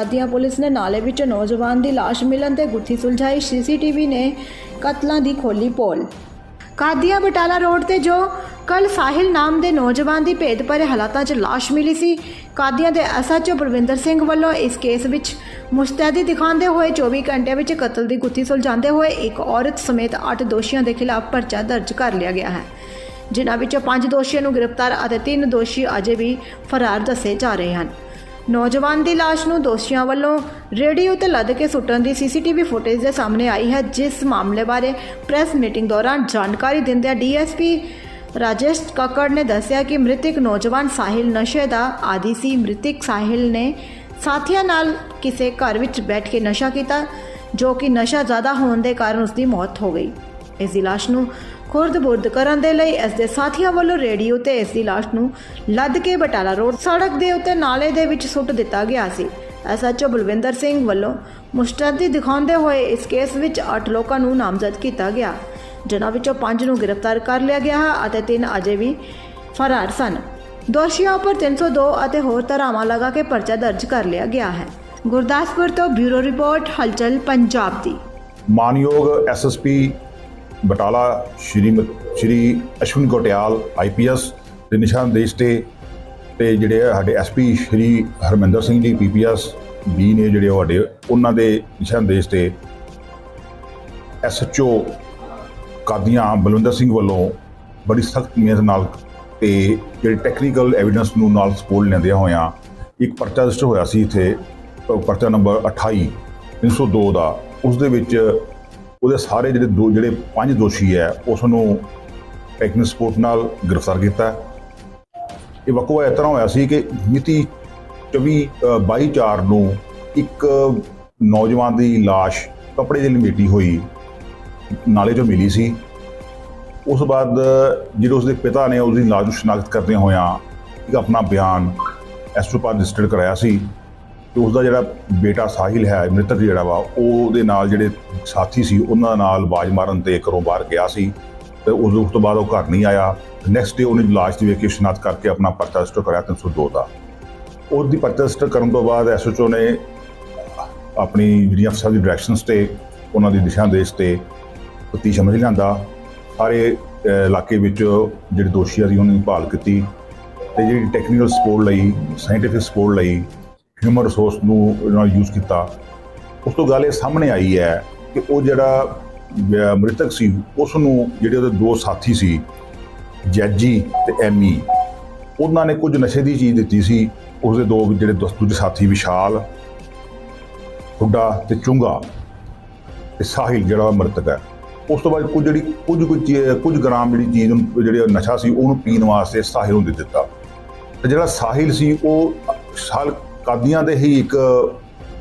ਕਾਦੀਆਂ police ਨੇ ਨਾਲੇ ਵਿੱਚ ਨੌਜਵਾਨ ਦੀ ਲਾਸ਼ ਮਿਲਣ ਤੇ ਗੁੱਥੀ ਸੁਲਝਾਈ। ਸੀਸੀਟੀਵੀ ਨੇ ਕਤਲਾਂ ਦੀ ਖੋਲੀ ਪੋਲ। ਕਾਦੀਆਂ ਬਟਾਲਾ ਰੋਡ ਤੇ ਜੋ ਕੱਲ ਸਾਹਿਲ ਨਾਮ ਦੇ ਨੌਜਵਾਨ ਦੀ ਭੇਦ ਭਰੇ ਹਾਲਾਤਾਂ 'ਚ ਲਾਸ਼ ਮਿਲੀ ਸੀ, ਕਾਦੀਆਂ ਦੇ ਐਸਐਚਓ ਪ੍ਰਵਿੰਦਰ ਸਿੰਘ ਵੱਲੋਂ ਇਸ ਕੇਸ ਵਿੱਚ ਮੁਸਤੈਦੀ ਦਿਖਾਉਂਦੇ ਹੋਏ 24 ਘੰਟੇ ਵਿੱਚ ਕਤਲ ਦੀ ਗੁੱਥੀ ਸੁਲਝਾਉਂਦੇ ਹੋਏ ਇੱਕ ਔਰਤ ਸਮੇਤ 8 ਦੋਸ਼ੀਆਂ ਦੇ ਖਿਲਾਫ ਪਰਚਾ ਦਰਜ ਕਰ ਲਿਆ ਗਿਆ ਹੈ, ਜਿਨ੍ਹਾਂ ਵਿੱਚੋਂ 5 ਦੋਸ਼ੀਆਂ ਨੂੰ ਗ੍ਰਿਫਤਾਰ ਅਤੇ 3 ਦੋਸ਼ੀ ਅਜੇ ਵੀ ਫਰਾਰ ਦੱਸੇ ਜਾ ਰਹੇ ਹਨ। ਨੌਜਵਾਨ ਦੀ ਲਾਸ਼ ਨੂੰ ਦੋਸ਼ੀਆਂ ਵੱਲੋਂ ਰੇਡੀਓ ਤੇ ਲੱਦ ਕੇ ਸੁੱਟਣ ਦੀ ਸੀਸੀਟੀਵੀ ਫੁਟੇਜ ਦੇ ਸਾਹਮਣੇ ਆਈ ਹੈ, ਜਿਸ ਮਾਮਲੇ ਬਾਰੇ ਪ੍ਰੈਸ ਮੀਟਿੰਗ ਦੌਰਾਨ ਜਾਣਕਾਰੀ ਦਿੰਦਿਆਂ ਡੀਐਸਪੀ ਰਾਜੇਸ਼ ਕੱਕੜ ਨੇ ਦੱਸਿਆ ਕਿ ਮ੍ਰਿਤਕ ਨੌਜਵਾਨ ਸਾਹਿਲ ਨਸ਼ੇ ਦਾ ਆਦੀ ਸੀ। ਮ੍ਰਿਤਕ ਸਾਹਿਲ ਨੇ ਸਾਥੀਆਂ ਨਾਲ ਕਿਸੇ ਘਰ ਵਿੱਚ ਬੈਠ ਕੇ ਨਸ਼ਾ ਕੀਤਾ, ਜੋ ਕਿ ਨਸ਼ਾ ਜ਼ਿਆਦਾ ਹੋਣ ਦੇ ਕਾਰਨ ਉਸ ਦੀ ਮੌਤ ਹੋ ਗਈ। ਇਸ ਦੀ ਲਾਸ਼ ਨੂੰ ਖੁਰਦ-ਬੁਰਦ ਕਰਨ ਦੇ ਲਈ ਇਸ ਦੇ ਸਾਥੀਆਂ ਵੱਲੋਂ ਰੇਡੀਓ ਤੇ ਇਸ ਦੀ ਲਾਸ਼ ਨੂੰ ਲੱਦ ਕੇ ਬਟਾਲਾ ਰੋਡ ਸੜਕ ਦੇ ਉੱਤੇ ਨਾਲੇ ਦੇ ਵਿੱਚ ਸੁੱਟ ਦਿੱਤਾ ਗਿਆ ਸੀ। ਐਸਐਚਓ ਬਲਵਿੰਦਰ ਸਿੰਘ ਵੱਲੋਂ ਮੁਸਤੈਦੀ ਦਿਖਾਉਂਦੇ ਹੋਏ ਇਸ ਕੇਸ ਵਿੱਚ 8 ਲੋਕਾਂ ਨੂੰ ਨਾਮਜ਼ਦ ਕੀਤਾ ਗਿਆ। ਜਿਨ੍ਹਾਂ ਵਿੱਚੋਂ 5 ਨੂੰ ਗ੍ਰਿਫਤਾਰ ਕਰ ਲਿਆ ਗਿਆ ਹੈ ਅਤੇ 3 ਅਜੇ ਵੀ ਫਰਾਰ ਸਨ। ਦੋਸ਼ੀਆਂ ਉੱਪਰ 302 ਅਤੇ ਹੋਰ ਧਾਰਾਵਾਂ ਲਗਾ ਕੇ ਪਰਚਾ ਦਰਜ ਕਰ ਲਿਆ ਗਿਆ ਹੈ। ਗੁਰਦਾਸਪੁਰ ਤੋਂ ਬਿਊਰੋ ਰਿਪੋਰਟ, ਹਲਚਲ ਪੰਜਾਬ ਦੀ। ਮਾਨਯੋਗ ਐਸਐਸਪੀ ਬਟਾਲਾ ਸ਼੍ਰੀ ਸ਼੍ਰੀ ਅਸ਼ਵਿਨ ਕੋਟਿਆਲ ਆਈਪੀਐਸ ਦੇ ਨਿਸ਼ਾਨਦੇਸ਼ ਤੇ ਤੇ ਜਿਹੜੇ ਆ ਸਾਡੇ ਐਸਪੀ ਸ਼੍ਰੀ ਹਰਮਿੰਦਰ ਸਿੰਘ ਜੀ ਪੀਪੀਐਸ ਬੀ ਨੇ ਜਿਹੜੇ ਉਹ ਸਾਡੇ, ਉਹਨਾਂ ਦੇ ਨਿਸ਼ਾਨਦੇਸ਼ ਤੇ ਐਸਐਚਓ ਕਾਦੀਆਂ ਬਲਵਿੰਦਰ ਸਿੰਘ ਵੱਲੋਂ ਬੜੀ ਸਖਤ ਮਿਹਨਤ ਨਾਲ ਤੇ ਜਿਹੜੇ ਟੈਕਨੀਕਲ ਐਵੀਡੈਂਸ ਨੂੰ ਨਾਲ ਸਪੋਰਟ ਲੈਂਦਿਆਂ ਹੋਇਆਂ ਇੱਕ ਪਰਚਾ ਰਜਿਸਟਰ ਹੋਇਆ ਸੀ ਇੱਥੇ, ਪਰਚਾ ਨੰਬਰ 28 302 ਦਾ। ਉਸ ਦੇ ਵਿੱਚ ਉਹਦੇ ਸਾਰੇ ਜਿਹੜੇ ਦੋ ਜਿਹੜੇ ਪੰਜ ਦੋਸ਼ੀ ਹੈ ਉਸ ਨੂੰ ਟੈਕਨੀਕਲ ਸਪੋਰਟ ਨਾਲ ਗ੍ਰਿਫਤਾਰ ਕੀਤਾ ਇਹ ਵਕਵਾ ਇਸ ਤਰ੍ਹਾਂ ਹੋਇਆ ਸੀ ਕਿ ਮਿਤੀ 24 ਅ, 22 4 ਨੂੰ ਇੱਕ ਨੌਜਵਾਨ ਦੀ ਲਾਸ਼ ਕੱਪੜੇ ਦੇ ਲਪੇਟੀ ਹੋਈ ਨਾਲੇ 'ਚੋਂ ਮਿਲੀ ਸੀ। ਉਸ ਬਾਅਦ ਜਿਹੜੇ ਉਸਦੇ ਪਿਤਾ ਨੇ ਉਸ ਦੀ ਲਾਸ਼ ਨੂੰ ਸ਼ਨਾਖਤ ਕਰਦੇ ਹੋਇਆਂ ਇੱਕ ਆਪਣਾ ਬਿਆਨ ਐਸਟਰੋਪਾ ਰਜਿਸਟਰਡ ਕਰਾਇਆ ਸੀ। ਤੇ ਉਸ ਦਾ ਜਿਹੜਾ ਬੇਟਾ ਸਾਹਿਲ ਹੈ, ਮ੍ਰਿਤਕ ਜਿਹੜਾ ਵਾ, ਉਹਦੇ ਨਾਲ ਜਿਹੜੇ ਸਾਥੀ ਸੀ, ਉਹਨਾਂ ਨਾਲ ਆਵਾਜ਼ ਮਾਰਨ ਤੇ ਘਰੋਂ ਬਾਹਰ ਗਿਆ ਸੀ ਤੇ ਉਸ ਉਸ ਤੋਂ ਬਾਅਦ ਉਹ ਘਰ ਨਹੀਂ ਆਇਆ। ਨੈਕਸਟ ਡੇ ਉਹਨੇ ਲਾਸ਼ ਦੀ ਵੇਖ ਕੇ ਸ਼ਨਾਖਤ ਕਰਕੇ ਆਪਣਾ ਪਰਚਾ ਰਜਿਸਟਰ ਕਰਾਇਆ 302 ਦਾ ਉਹਦੀ ਪਰਚਾ ਰਜਿਸਟਰ ਕਰਨ ਤੋਂ ਬਾਅਦ ਐਸਓਚਓ ਨੇ ਆਪਣੀ ਜਿਹੜੀਆਂ ਅਫਸਰ ਦੀ ਡਾਇਰੈਕਸ਼ਨਸ ਤੇ ਉਹਨਾਂ ਦੀ ਦਿਸ਼ਾ ਨਿਰਦੇਸ਼ ਤੇ ਤਫਤੀਸ਼ ਸਮਝ ਲਿਆਂਦਾ। ਸਾਰੇ ਇਲਾਕੇ ਵਿੱਚ ਜਿਹੜੇ ਦੋਸ਼ੀਆਂ ਆ ਸੀ ਉਹਨਾਂ ਦੀ ਭਾਲ ਕੀਤੀ ਤੇ ਜਿਹੜੀ ਟੈਕਨੀਕਲ ਸਪੋਰਟ ਲਈ ਸਾਇੰਟੀਫਿਕ ਸਪੋਰਟ ਲਈ ਹਿਊਮਨ ਰਿਸੋਰਸ ਨੂੰ ਨਾਲ ਯੂਜ਼ ਕੀਤਾ। ਉਸ ਤੋਂ ਗੱਲ ਇਹ ਸਾਹਮਣੇ ਆਈ ਹੈ ਕਿ ਉਹ ਜਿਹੜਾ ਮ੍ਰਿਤਕ ਸੀ ਉਸ ਨੂੰ ਜਿਹੜੇ ਉਹਦੇ ਦੋ ਸਾਥੀ ਸੀ, ਜੈਜੀ ਤੇ ਐਮੀ, ਉਹਨਾਂ ਨੇ ਕੁਝ ਨਸ਼ੇ ਦੀ ਚੀਜ਼ ਦਿੱਤੀ ਸੀ। ਉਸਦੇ ਦੋ ਜਿਹੜੇ ਦੋਸਤ ਦੂਜੇ ਸਾਥੀ ਵਿਸ਼ਾਲ ਹੁੱਡਾ ਤੇ ਚੁੰਗਾ ਤੇ ਸਾਹਿਲ ਜਿਹੜਾ ਉਹ ਮ੍ਰਿਤਕ ਹੈ। ਉਸ ਤੋਂ ਬਾਅਦ ਕੁਝ ਜਿਹੜੀ, ਕੁਝ ਕੁਝ ਕੁਝ ਗ੍ਰਾਮ ਜਿਹੜੀ ਚੀਜ਼ ਨੂੰ ਜਿਹੜੇ ਨਸ਼ਾ ਸੀ, ਉਹਨੂੰ ਪੀਣ ਵਾਸਤੇ ਸਾਹਿਲ ਨੂੰ ਦੇ ਦਿੱਤਾ। ਤੇ ਜਿਹੜਾ ਸਾਹਿਲ ਸੀ, ਉਹ ਸਾਲ ਕਾਦੀਆਂ ਦੇ ਹੀ ਇੱਕ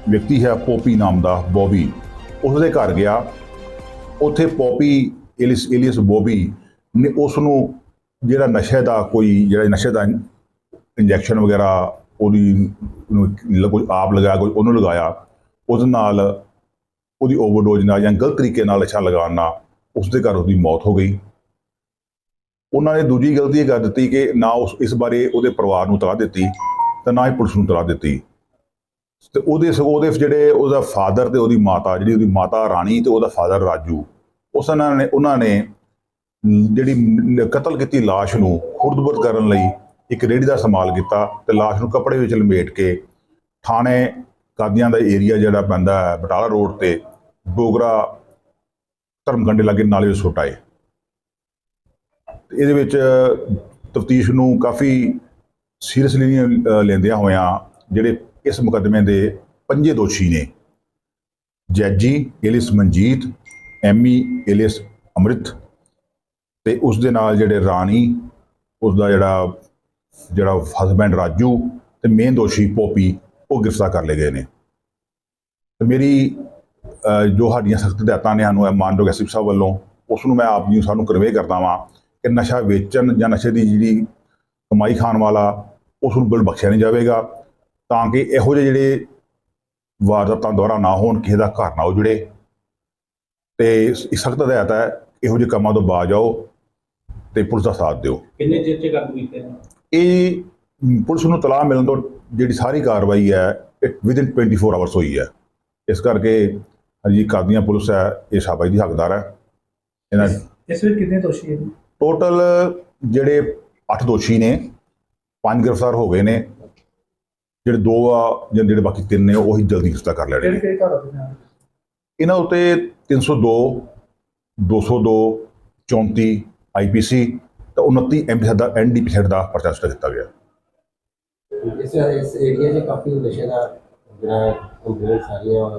ਵਿਅਕਤੀ ਹੈ, ਪੋਪੀ ਨਾਮ ਦਾ, ਬੋਬੀ। ਉਸ ਦੇ ਘਰ ਗਿਆ। ਉੱਥੇ ਪੋਪੀ, ਇਲਿਸ, ਇਲੀਅਸ ਬੋਬੀ ਨੇ ਉਸ ਨੂੰ ਜਿਹੜਾ ਨਸ਼ੇ ਦਾ ਕੋਈ, ਜਿਹੜਾ ਨਸ਼ੇ ਦਾ ਇੰਜੈਕਸ਼ਨ ਵਗੈਰਾ ਉਹਦੀ ਨੂੰ ਕੋਈ ਆਪ ਲਗਾਇਆ, ਕੋਈ ਉਹਨੂੰ ਲਗਾਇਆ, ਉਹਦੇ ਨਾਲ ਉਹਦੀ ਓਵਰਡੋਜ਼ ਨਾਲ ਜਾਂ ਗਲਤ ਤਰੀਕੇ ਨਾਲ ਨਸ਼ਾ ਲਗਾਉਣ ਨਾਲ ਉਸ ਦੇ ਘਰ ਉਹਦੀ ਮੌਤ ਹੋ ਗਈ। ਉਹਨਾਂ ਨੇ ਦੂਜੀ ਗਲਤੀ ਇਹ ਕਰ ਦਿੱਤੀ ਕਿ ਨਾ ਉਸ, ਇਸ ਬਾਰੇ ਉਹਦੇ ਪਰਿਵਾਰ ਨੂੰ ਤਲਾਹ ਦਿੱਤੀ। ਤੇ ਨਾ ਹੀ ਪੁਲਿਸ ਨੂੰ ਤਲਾ ਦਿੱਤੀ। ਤੇ ਉਹਦੇ ਸਗੋਂ ਉਹਦੇ ਜਿਹੜੇ ਉਹਦਾ ਫਾਦਰ ਤੇ ਉਹਦੀ ਮਾਤਾ, ਜਿਹੜੀ ਉਹਦੀ ਮਾਤਾ ਰਾਣੀ ਤੇ ਉਹਦਾ ਫਾਦਰ ਰਾਜੂ, ਉਸ ਉਹਨਾਂ ਨੇ ਉਹਨਾਂ ਨੇ ਜਿਹੜੀ ਕਤਲ ਕੀਤੀ ਲਾਸ਼ ਨੂੰ ਖੁਰਦਬੁਰਦ ਕਰਨ ਲਈ ਇੱਕ ਰੇੜੀ ਦਾ ਇਸਤੇਮਾਲ ਕੀਤਾ ਤੇ ਲਾਸ਼ ਨੂੰ ਕੱਪੜੇ ਵਿੱਚ ਲਪੇਟ ਕੇ ਥਾਣੇ ਕਾਦੀਆਂ ਦਾ ਏਰੀਆ ਜਿਹੜਾ ਪੈਂਦਾ ਹੈ ਬਟਾਲਾ ਰੋਡ ਤੇ ਬੋਗਰਾ ਧਰਮਗੰਡੇ ਲਾਗੇ ਨਾਲੇ ਵਿੱਚ ਸੁੱਟ ਆਏ। ਇਹਦੇ ਵਿੱਚ ਤਫਤੀਸ਼ ਨੂੰ ਕਾਫੀ ਸੀਰੀਅਸਲੀ ਲੈਂਦਿਆਂ ਹੋਇਆਂ ਜਿਹੜੇ ਇਸ ਮੁਕੱਦਮੇ ਦੇ ਪੰਜੇ ਦੋਸ਼ੀ ਨੇ। ਜੈਜੀ ਇਲਿਸ ਮਨਜੀਤ, ਐਮੀ ਇਲਿਸ ਅੰਮ੍ਰਿਤ ਤੇ ਉਸ ਦੇ ਨਾਲ ਜਿਹੜੇ ਰਾਣੀ, ਉਸ ਦਾ ਜਿਹੜਾ ਜਿਹੜਾ ਹਸਬੈਂਡ ਰਾਜੂ ਤੇ ਮੇਨ ਦੋਸ਼ੀ ਪੋਪੀ, ਉਹ ਗ੍ਰਿਫਤਾਰ ਕਰ ਲਏ ਗਏ ਨੇ। ਤੇ ਮੇਰੀ ਜੋ ਸਾਡੀਆਂ ਸਖਤ ਹਦਾਇਤਾਂ ਨੇ ਸਾਨੂੰ ਇਹ ਮਾਨਯੋਗ ਐਸਪੀ ਸਾਹਿਬ ਵੱਲੋਂ, ਉਸ ਨੂੰ ਮੈਂ ਆਪ ਜੀ ਨੂੰ ਸਾਨੂੰ ਕਨਵੇ ਕਰਦਾ ਵਾਂ ਕਿ ਨਸ਼ਾ ਵੇਚਣ ਜਾਂ ਨਸ਼ੇ ਦੀ ਜਿਹੜੀ ਕਮਾਈ ਖਾਣ ਵਾਲਾ ਉਸ ਨੂੰ ਬਿਲ ਬਖਸ਼ਿਆ ਨਹੀਂ ਜਾਵੇਗਾ। ਤਾਂ ਕਿ ਇਹੋ ਜਿਹੇ ਜਿਹੜੇ ਵਾਰਦਾਤਾਂ ਦੁਆਰਾ ਨਾ ਹੋਣ ਕਿਸੇ ਦਾ ਘਰ ਨਾ ਉਜੜੇ। ਤੇ ਸਖਤ ਹਦਾਇਤ ਹੈ ਇਹੋ ਜਿਹੇ ਕੰਮਾਂ ਤੋਂ ਬਾਜ ਆਓ ਤੇ ਪੁਲਿਸ ਦਾ ਸਾਥ ਦਿਓ। ਕਿੰਨੇ ਚਿਰ ਚ ਕਾਬੂ ਕੀਤੇ ਇਹ ਪੁਲਿਸ ਨੂੰ ਤਲਾਹ ਮਿਲਣ ਤੋਂ ਜਿਹੜੀ ਸਾਰੀ ਕਾਰਵਾਈ ਹੈ ਵਿਦਿਨ 24 ਆਵਰਸ ਹੋਈ ਹੈ। ਇਸ ਕਰਕੇ ਹਜੀ ਕਾਦੀਆਂ ਪੁਲਿਸ ਹੈ ਇਹ ਸ਼ਾਬਾਸ਼ ਦੀ ਹੱਕਦਾਰ ਹੈ। ਇਹਨਾਂ ਇਸ ਵਿੱਚ ਕਿੰਨੇ ਦੋਸ਼ੀ ਹਨ ਟੋਟਲ ਜਿਹੜੇ 8 ਦੋਸ਼ੀ ਨੇ ਪੰਜ ਗ੍ਰਿਫਤਾਰ ਹੋ ਗਏ ਨੇ। ਜਿਹੜੇ ਦੋ ਆ ਜਾਂ ਜਿਹੜੇ ਬਾਕੀ ਤਿੰਨ ਨੇ ਉਹੀ ਜਲਦੀ ਗ੍ਰਿਫਤਾਰ ਕਰ ਲੈਣੇ ਕਿਹੜੇ ਨੇ। ਕਿਹੜੇ ਧਾਰਾ ਦੇ ਨਾਲ ਇਹਨਾਂ ਉੱਤੇ 302 202 34 ਆਈਪੀਸੀ ਤੇ 29 ਐਮਪੀ ਦਾ ਐਨਡੀਪੀ ਦਾ ਪਰਚਾ ਸਟਾ ਦਿੱਤਾ ਗਿਆ। ਇਸ ਇਸ ਏਰੀਆ 'ਚ ਕਾਫੀ ਨਸ਼ੇ ਦਾ ਜਿਹੜਾ ਕੰਪਲੇਂਟ ਸਾਰੀਆਂ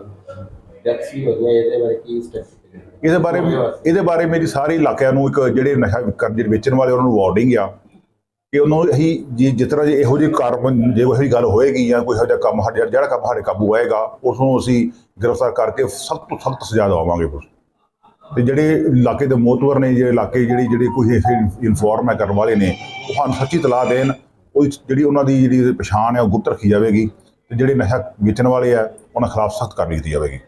ਡੈਥਸ ਵੀ ਹੋਈਆਂ ਇਹਦੇ ਬਾਰੇ ਕੀ ਸਟੈਪਸ ਇਹਦੇ ਬਾਰੇ ਇਹਦੇ ਬਾਰੇ ਮੇਰੀ ਸਾਰੇ ਇਲਾਕਿਆਂ ਨੂੰ ਇੱਕ ਜਿਹੜੇ ਨਸ਼ਾ ਕਰ ਜਿਹੜੇ ਵੇਚਣ ਵਾਲੇ ਉਹਨਾਂ ਨੂੰ ਵਾਰਨਿੰਗ ਆ। ਕਿ ਉਹਨੂੰ ਅਸੀਂ ਜੇ ਜਿਸ ਤਰ੍ਹਾਂ ਜੇ ਇਹੋ ਜਿਹੇ ਕਾਰਬਨ ਜੇ ਕੋਈ ਇਹੋ ਜਿਹੀ ਗੱਲ ਹੋਏਗੀ ਜਾਂ ਕੋਈ ਇਹੋ ਜਿਹਾ ਕੰਮ ਸਾਡੇ ਜਿਹੜਾ ਕੰਮ ਸਾਡੇ ਕਾਬੂ ਆਏਗਾ ਉਸ ਨੂੰ ਅਸੀਂ ਗ੍ਰਿਫਤਾਰ ਕਰਕੇ ਸਖਤ ਤੋਂ ਸਖਤ ਸਜ਼ਾ ਦਵਾਵਾਂਗੇ ਉਸ ਤੇ ਜਿਹੜੇ ਇਲਾਕੇ ਦੇ ਮੋਤਵਰ ਨੇ, ਜਿਹੜੇ ਇਲਾਕੇ ਜਿਹੜੀ, ਜਿਹੜੇ ਕੋਈ ਇਨਫੋਰਮ ਹੈ ਕਰਨ ਵਾਲੇ ਨੇ, ਉਹ ਸਾਨੂੰ ਸੱਚੀ ਤਲਾਹ ਦੇਣ, ਉਹ ਜਿਹੜੀ ਉਹਨਾਂ ਦੀ ਜਿਹੜੀ ਪਛਾਣ ਹੈ ਉਹ ਗੁਪਤ ਰੱਖੀ ਜਾਵੇਗੀ ਤੇ ਜਿਹੜੇ ਨਸ਼ਾ ਵੇਚਣ ਵਾਲੇ ਆ, ਉਹਨਾਂ ਖਿਲਾਫ ਸਖਤ ਕਾਰਵਾਈ ਕੀਤੀ ਜਾਵੇਗੀ।